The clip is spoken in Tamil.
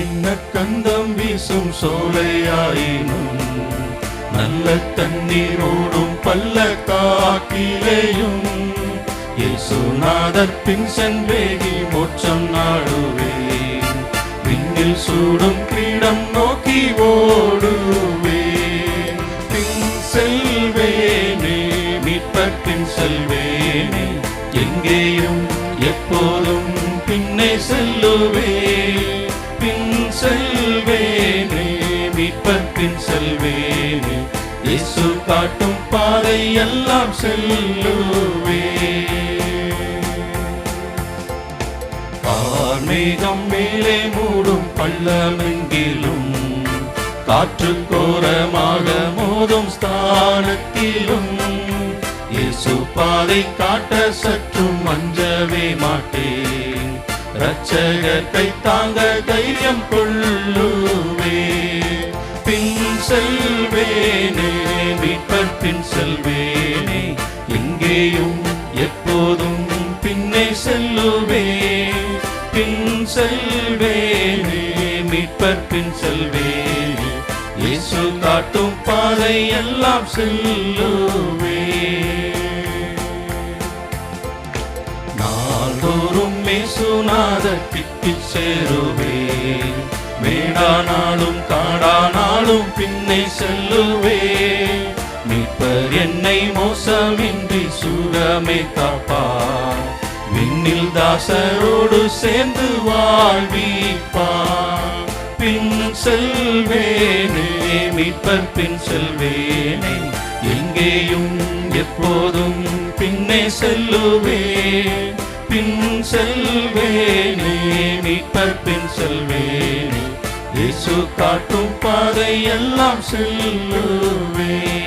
கந்தம் வீசும் சோலையாயினும் நல்ல தண்ணீரோடும் பள்ள காக்கிலேயும். இயேசுநாதர் பின் சென்றேகி மோட்சம் நாடுவே விண்ணில் சூடும் கிரீடம் நோக்கி ஓடுவே பின் செல்வேனே மீட்பர் பின் செல்வேனே. எங்கேயும் எப்போதும் பின்னே செல்லுவே பின் செல்வேனே. இயேசு காட்டும் பாதை எல்லாம் செல்லுவே ஆன்மீகம் மேலே மூடும் பள்ளமெங்கிலும் காற்று கோரமாக மோதும் ஸ்தானத்திலும் இயேசு பாதை காட்ட சற்றும் அஞ்சவே மாட்டேன். ரட்சகத்தை தாங்க தைரியம் கொள்ளுவே செல்வேனே மீட்பர் செல்வேனே எங்கேயும் எப்போதும் பின்னே செல்லுவே. பின் செல்வேனே மீட்பர் செல்வேனே இயேசு காட்டும் பாதை எல்லாம் செல்லுவே. நாள்தோறும் மேசுநாத கிட்டி சேருவே. வேடானாலும் காடானாலும் என்னை செல்லுவே. மீட்பர் என்னை மோசமின்றி சுகமே காப்பார். விண்ணில் தாசரோடு சேர்ந்து வாழ்விப்பார். பின் செல்வேனே மீட்பர் பின் செல்வேனே. எங்கேயும் எப்போதும் பின்னே செல்லுவே. பின் செல்வேனே மீட்பர் பின் செல்வேனே. இயேசு காட்டும் பாதையெல்லாம் செல்லுவேன்.